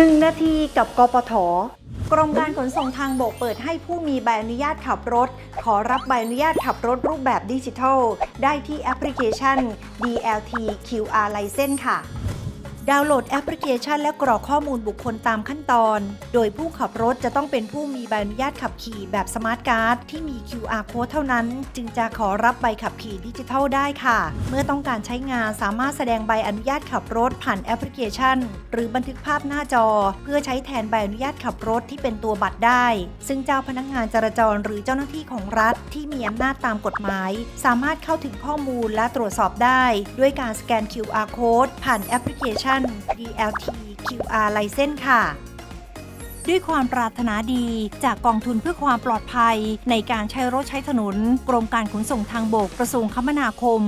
1 นาทีกับกปทกรมการขนส่งทางบกเปิดให้ผู้มีใบอนุญาตขับรถ ขอรับใบอนุญาตขับรถรูปแบบดิจิทัล ได้ที่แอปพลิเคชัน DLT QR License ค่ะ ดาวน์โหลดแอปพลิเคชันและกรอกข้อมูลบุคคลตามขั้นตอน โดยผู้ขับรถจะต้องเป็นผู้มีใบอนุญาตขับขี่แบบสมาร์ทการ์ดที่มี QR code เท่านั้น จึงจะขอรับใบขับขี่ดิจิทัลได้ค่ะ เมื่อต้องการใช้งานสามารถแสดงใบอนุญาตขับรถผ่านแอปพลิเคชัน หรือบันทึกภาพหน้าจอ เพื่อใช้แทนใบอนุญาตขับรถที่เป็นตัวบัตรได้ ซึ่งเจ้าพนักงานจราจรหรือเจ้าหน้าที่ของรัฐที่มีอำนาจตามกฎหมาย สามารถเข้าถึงข้อมูลและตรวจสอบได้ ด้วยการสแกน QR code ผ่านแอปพลิเคชัน DLT QR License ค่ะ ด้วยความปรารถนาดีจากกองทุนเพื่อความปลอดภัยในการใช้รถใช้ถนน กรมการขนส่งทางบกกระทรวงคมนาคม